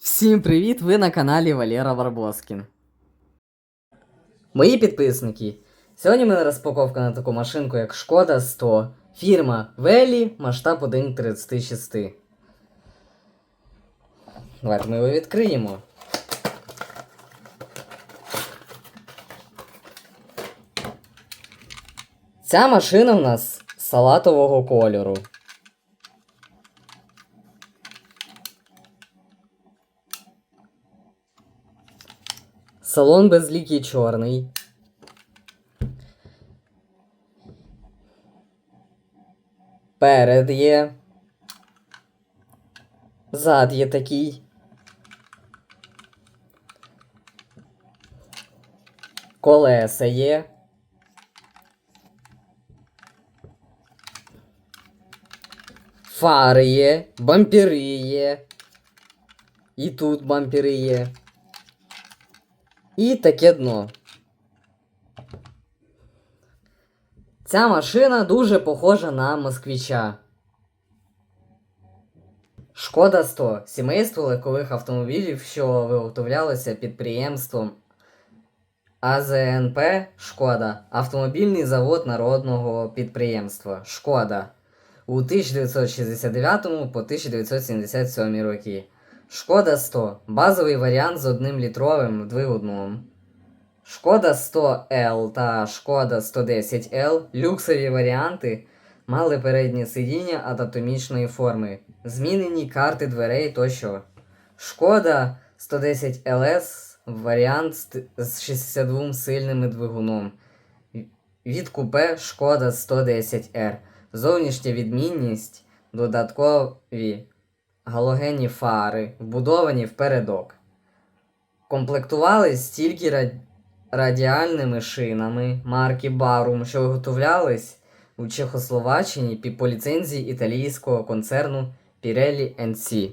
Всім привіт! Ви на каналі Валера Барбоскін. Мої підписники. Сьогодні мене розпаковка на таку машинку, як Шкода 100. Фірма Велі, масштаб 1,36. Давайте ми його відкриємо. Ця машина в нас салатового кольору. Салон безлікий чорний. Перед є. Зад є такий. Колеса є. Фари є, бампери є. І тут бампери є. І таке дно. Ця машина дуже похожа на москвича. Шкода 100 сімейство легкових автомобілів, що виготовлялося підприємством АЗНП Шкода, автомобільний завод народного підприємства Шкода у 1969 по 1977 роки. Шкода 100 базовий варіант з одним літровим двигуном. Шкода 100L та Шкода 110L люксові варіанти мали переднє сидіння анатомічної форми, змінені карти дверей тощо. Шкода 110 LS варіант з 62 сильними двигуном. Від купе Шкода 110R. Зовнішня відмінність додаткові галогенні фари, вбудовані в передок. Комплектувались тільки ра- радіальними шинами марки Барум, що виготовлялись у Чехословаччині по ліцензії італійського концерну Pirelli NC.